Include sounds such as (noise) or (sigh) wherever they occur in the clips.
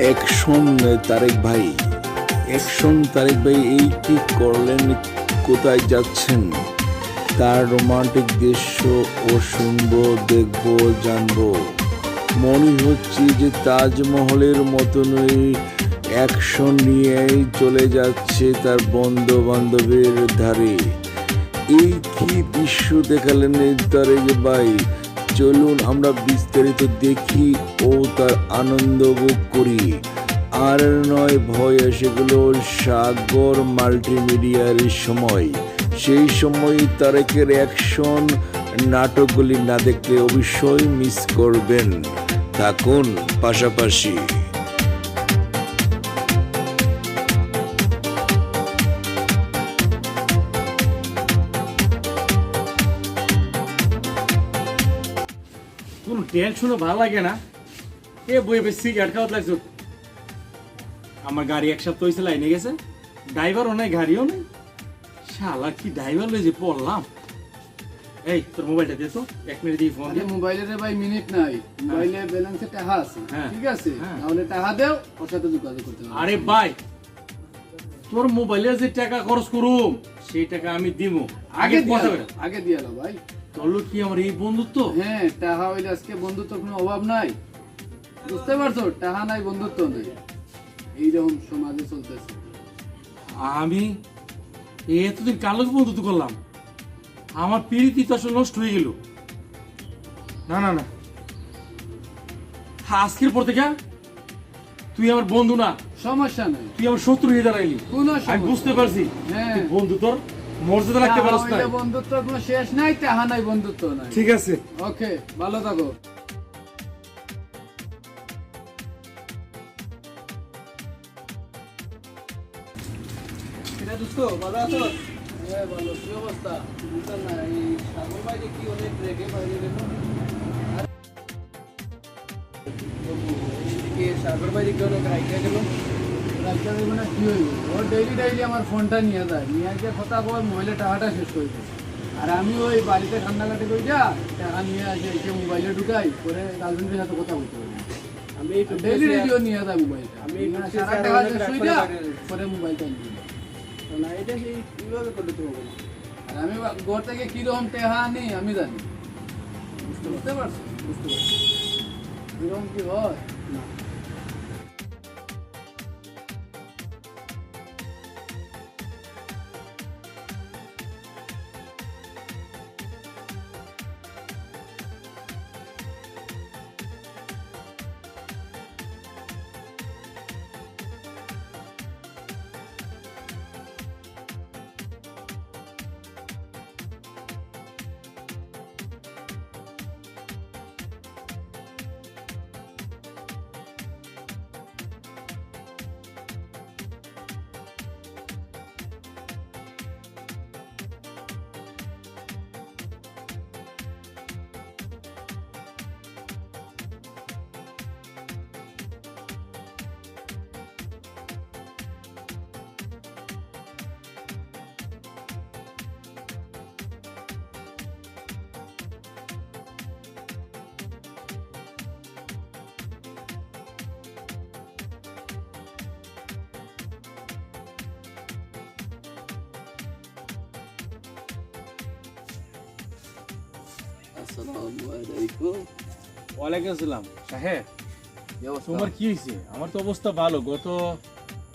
Action, Tarique ভাই। Action, Tarique ভাই, এই কি করলেন? কোথায় যাচ্ছেন? তার রোমান্টিক দৃশ্য ও শুনব, দেখব, জানব। মনে হচ্ছে যে তাজমহলের মতনই অ্যাকশন নিয়েই চলে যাচ্ছে তার বন্ধু বান্ধবের ধারে। এই কি দৃশ্য দেখালেন এই তারেক ভাই? চলুন আমরা বিস্তারিত দেখি ও তার আনন্দ ভোগ করি। আর নয় ভয় সেগুলো সাগর মাল্টিমিডিয়ার সময়। সেই সময় তারেকের অ্যাকশন নাটকগুলি না দেখলে অবশ্যই মিস করবেন। থাকুন পাশাপাশি। কোনো টেনশনও ভালো লাগে না। এ বই বেশ সিগারেট খাওয়াত লাগছো। আমার গাড়ি এক সপ্তাহ হয়েছে লাইনে গেছে। ড্রাইভারও নাই গাড়িও নেই। শালা কি ড্রাইভার লয়ে যে পড়লাম। এই তোর মোবাইলটা দে তো এক মিনিট দিয়ে ফোন আরে দিয়ে মোবাইলের ভাই মিনিট নাই। মোবাইলে ব্যালেন্সে টাকা আছে। হ্যাঁ। ঠিক আছে? হ্যাঁ। তাহলে টাকা দেও ওর সাথে যোগাযোগ করতে হবে। আরে ভাই তোর মোবাইলে যে টাকা খরচ করুম সেই টাকা আমি দিব আগে আগে দিয়ে আগে দিয়ে এলো ভাই। লোক কি আমার এই বন্ধুত্ব? হ্যাঁ টাকা হইলে আজকে বন্ধুত্ব কোনো অভাব নাই। বুঝতে পারছ? টাকা নাই বন্ধুত্ব নাই। এইরকম সমাজে চলতেছে। আমি এতদিন কালো বন্ধুত্ব করলাম? আমার পিড়িতি তো আসলে নষ্ট হয়ে গেল। না না না। আজকের পর থেকে তুই আমার বন্ধু না। সমস্যা নাই। তুই আমার শত্রু হয়ে দাঁড়াইলি। আমি বুঝতে পারছি। হ্যাঁ। বন্ধু তোর। মর্যাদা রাখতে পারস না বন্ধুত্ব কোনো শেষ নাই টাকা নাই বন্ধুত্ব নাই। ঠিক আছে। ওকে ভালো থাকো। দোস্ত ভালো আছো? হ্যাঁ ভালো কি অবস্থা? বুঝলাম না এই সাগর ভাই কি অনেক রেগে বাইরে গেল? সাগর বাড়ি কেউ লোক রাইখা গেল। রাইখা দেবো না কি হইব ও ডেইলি ডেইলি আমার ফোনটা নিয়ে যায়। নিয়ে গিয়ে কথা কয় মোবাইলে টাকাটা শেষ করে দেয় আর আমি ওই বাড়িতে কান্নাকাটি যা টাকা নিয়ে আসে এসে মোবাইলে ঢুকাই করে গার্লফ্রেন্ডের সাথে কথা বলতে পারি আমি ডেইলি রেডিও নিয়ে যায় মোবাইলটা আমি সারা টাকা শেষ রাখতে যা পারি। মোবাইলটা নিয়ে। না এটা সেই কীভাবে করলে হবে আর আমি ঘর থেকে কীরকম টেহা আনি আমি জানি। বুঝতে পারছ বুঝতে পারছি। কীরকম কি হয়? না। ওয়ালাইকুম আসসালাম। সাহেব তোমার কি হয়েছে? আমার তো অবস্থা ভালো। গত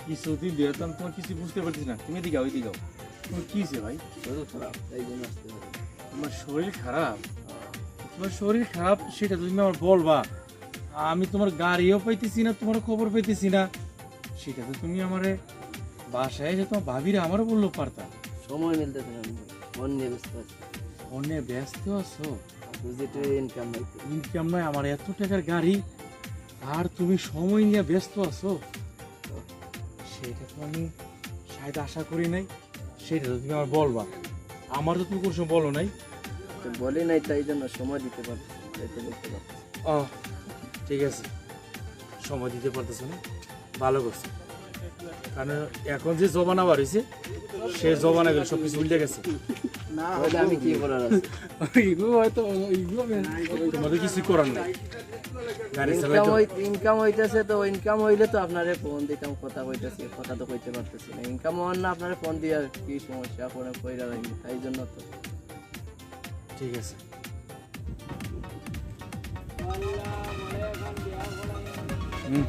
কিছুদিন দিয়ে তো আমি তোমার কিছু বুঝতে পারছি না। তুমি দিকে ওই দিকে তোমার কি হয়েছে ভাই? শরীর খারাপ, তাই জন্য আসতে পারি। তোমার শরীর খারাপ? তোমার শরীর খারাপ সেটা তুমি আমার বলবা। আমি তোমার গাড়িও পাইতেছি না তোমার খবর পাইতেছি না। সেটা তো তুমি আমারে বাসায় এসে তোমার ভাবিরা আমারও বলল পারতাম সময় মিলতেছে না ফোন ব্যস্ত আছি। ফোনে ব্যস্ত আছো? ইনকাম নাই ইনকাম নয় আমার এত টাকার গাড়ি আর তুমি সময় নিয়ে ব্যস্ত আছো। সেটা তো আমি শায়দ আশা করি নাই সেটা তো তুমি আমার বলবা। আমার তো তুমি কোনো বলো নাই। বলি নাই তাই জন্য সময় দিতে পারছি বলতে পারছি। ও ঠিক আছে। সময় দিতে পারতেছো না? ভালো করছ। কারণ এখন যে জমানা হয়েছে সে জবানা গেলে সব কিছু উল্টে গেছে। তাহলে আমি কি করার আছে? (laughs) এগুলো হয়তো এগুলো তোমাদের কিছু করার নাই। ইনকাম চালাইতো। হই ইনকাম হইতেছে তো ইনকাম হইলে তো আপনারে ফোন দিতাম কথা কইতেছি কথা তো কইতে পারতেছি না। ইনকাম হওয়ার না আপনারে ফোন দিয়া কি সমস্যা আপনার কইরা রাখি তাই জন্য তো। ঠিক আছে। হুম।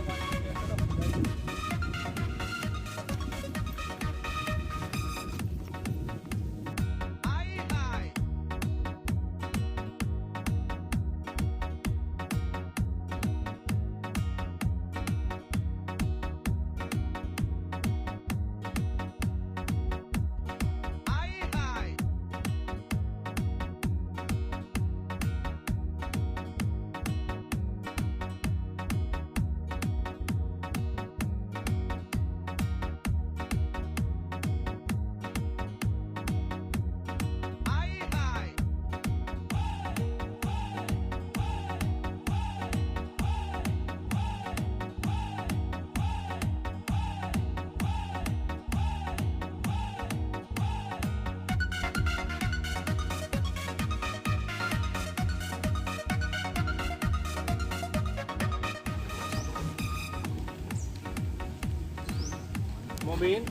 মবিন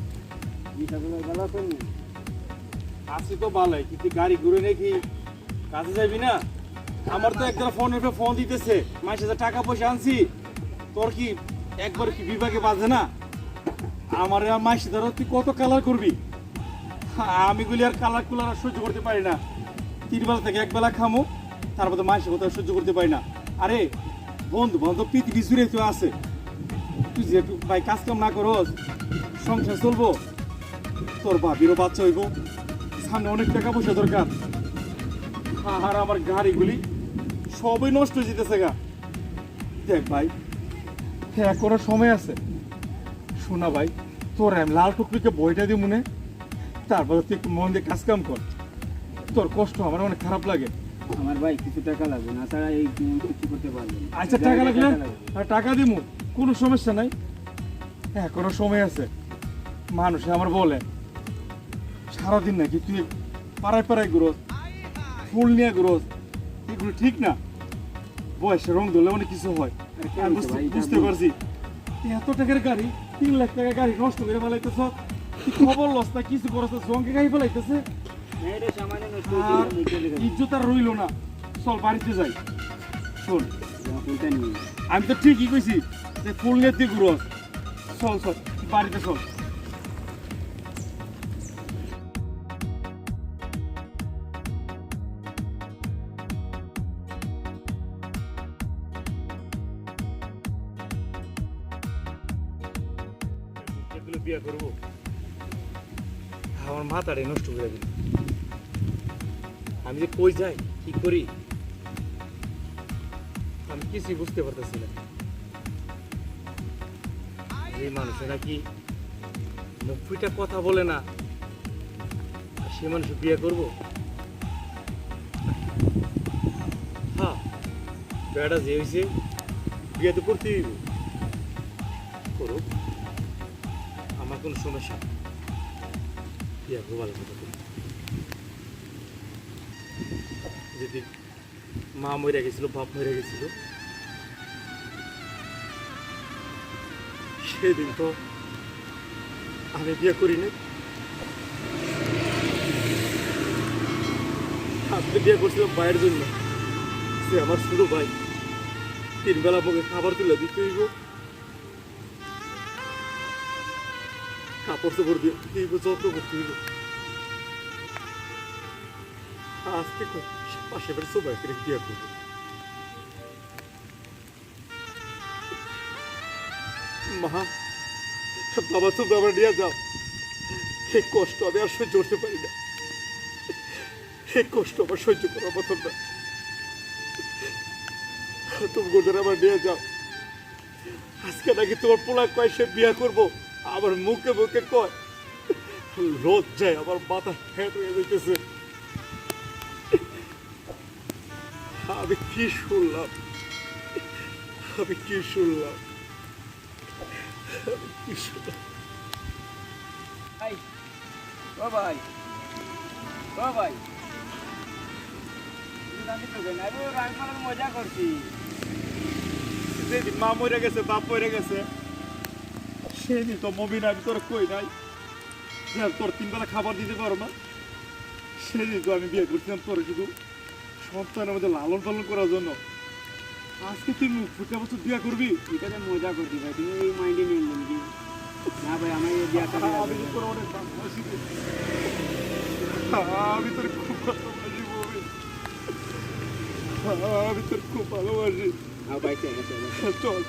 আছি তো ভালোই, কিন্তু গাড়ি ঘুরে নাকি কাজে যাবি না? আমার তো একদম ফোনের ফোন দিতেছে, মাস হাজার টাকা পয়সা আনছি, তোর কি একবার কি বিভাগে বাজে না? আমার মাস ধরো, তুই কত কালার করবি? আমি গুলি আর কালার কুলার আর সহ্য করতে পারি না। তিন বেলা থেকে এক বেলা খামো, তারপর তো মাসে সহ্য করতে পারি না। আরে বন্ধু বান্ধব পৃথিবী জুড়ে তুই আছে। তুই যে ভাই কাজ কাম না করস সংসার চলবো। তোর ভাবিরও বাচ্চা হইব। সামনে অনেক টাকা পয়সা দরকার। আর আমার গাড়িগুলি সবই নষ্ট হয়ে যেতেছে গা। দেখ ভাই হ্যাঁ কোনো সময় আছে। শোনা ভাই তোর আমি লাল টুকরিকে বইটা দিই মনে। তারপরে তুই একটু মন দিয়ে কাজ কাম কর। তোর কষ্ট আমার অনেক খারাপ লাগে। আমার ভাই কিছু টাকা লাগবে না ছাড়া এই কিছু করতে পারবে আচ্ছা টাকা লাগলে টাকা দিমু কোনো সমস্যা নাই। হ্যাঁ কোনো সময় আছে। মানুষে আমার বলে সারাদিন নাকি তুই পাড়ায় পাড়ায় ঘুরোস ফুল নিয়ে ঘুরোস এগুলো ঠিক না? বয়সে রং ধরলে অনেক কিছু হয়। আমি বুঝতে- পারছি। এত টাকার গাড়ি তিন লাখ টাকার গাড়ি নষ্ট করে ফেলাইতেছ। খবর লস না কিছু করছ জঙ্গে গাড়ি ফেলাইতেছে। আর ইজ্জত আর রইল না। চল বাড়িতে যাই। শোন আমি তো ঠিকই কইছি যে ফুল নিয়ে তুই ঘুরোস। চল চল বাড়িতে চল। এগুলো বিয়ে করব। আমার মাথাটা নষ্ট করে দিল আমি যে কই যাই, কি করি? আমি কিছুই বুঝতে পারতেছি না। এই মানুষে নাকি মুখ কথা বলে না। সে মানুষ বিয়ে করব? হ্যাঁ বেড়া যে হয়েছে বিয়ে তো করতেই করুক। কোনো সমস্যা। যেদিন মা মরে গেছিল, বাপ মরে গেছিল, সেদিন তো আমি বিয়ে করি করিনি আপনি বিয়ে করছিলাম ভাইয়ের জন্য। সে আমার ছোট ভাই। তিন বেলা মুখে খাবার তুলে দিতে হইব। কাপড় চোপড় দিয়ে দিব আজকে পাশে বাড়ি সবাই বিয়ে করব। মা, বাবা তুমি আমার যাও। এই কষ্ট, আমি আর সহ্য করতে পারি না। এই কষ্ট, আমার সহ্য করার মতন না। তুমি গোদের আমার নিয়ে যাও। আজকে নাকি তোমার পোলা কয় সে বিয়ে করব। আমার মুখে মুখে কয় রোদ যায় আমার মাথা হ্যাঁ হয়ে যেতেছে আমি কি শুনলাম? আমি কি শুনলাম? কি শুনলাম? মজা করছি। মা মরে গেছে বাপ মরে গেছে সেদিন তো মমিন আমি তোর কই নাই? তোর তিন বেলা খাবার দিতে পারো না? সেদিন তো আমি বিয়ে করছিলাম তোর শুধু সন্তানের মধ্যে লালন পালন করার জন্য। আজকে তুই মুখ ফুটে বছর বিয়ে করবি? এটাতে মজা করবি ভাই তুমি এই মাইন্ডে নিয়ে কি না ভাই আমার এই বিয়াটা আমি তো তোর অনেক। আমি তোর খুব ভালোবাসি মমিন। আমি তোর খুব ভালোবাসি। হ্যাঁ ভাই চল।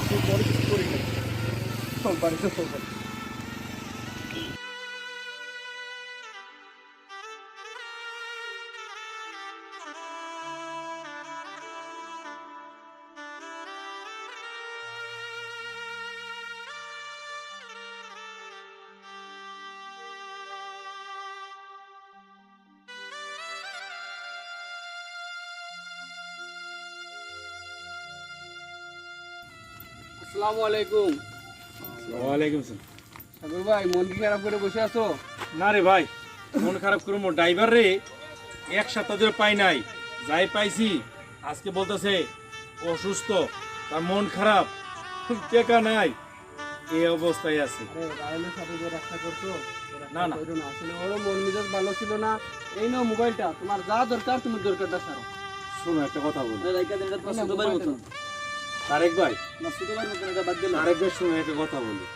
খুব বড় করি না আসসালামু আলাইকুম। ওয়ালাইকুম আসসালাম সাগর ভাই মন কি খারাপ করে বসে আছো? না রে ভাই মন খারাপ করব ড্রাইভার রে এক সপ্তাহ ধরে পাই নাই। যাই পাইছি আজকে বলতেছে অসুস্থ তার মন খারাপ টেকা নাই। এই অবস্থায় আছে। না, না। আসলে ওরও মন মেজাজ ভালো ছিল না। এই নাও মোবাইলটা তোমার যা দরকার তুমি দরকারটা সারো শোনো একটা কথা বলি। তারেক ভাই। না ছোট ভাই মতন এটা বাদ দিলাম। তারেক ভাই শোনো একটা কথা বলি।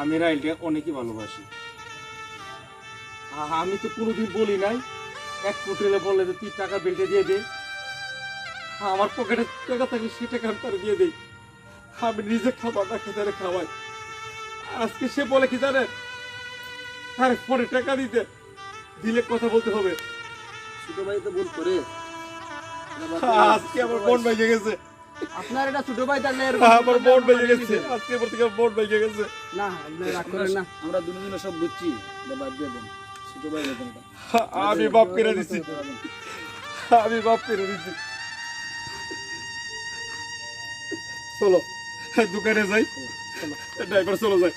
আমি রাইলকে অনেকই ভালোবাসি। আমি তো কোনোদিন বলি নাই। এক ফুটেলে বললে যে তুই টাকা বেল্টে দিয়ে দে। হ্যাঁ, আমার পকেটে টাকা থাকে সে টাকা আমি তার দিয়ে দেই। আমি নিজে খাবার না খেতে তারে খাওয়াই। আজকে সে বলে কি জানে? আরে পরে টাকা দিতে। দিলে কথা বলতে হবে। ছোট ভাই তো ভুল করে। আজকে আমার মন ভেঙে গেছে। আপনার এটা ছোট ভাই তাহলে আমার বোর্ড মন আমরা ভেঙে মানিয়ে গেছে। আজকে পর থেকে মন ভেঙে গেছে। না আপনি রাগ করেন না। আমরা দুজন সব বুঝছি। বাদ দিয়ে দেন। ছোট ভাই এটা। আমি বাপ করে দিছি। আমি বাপ করে দিছি। চলো দোকানে যাই। ড্রাইভার চলো যাই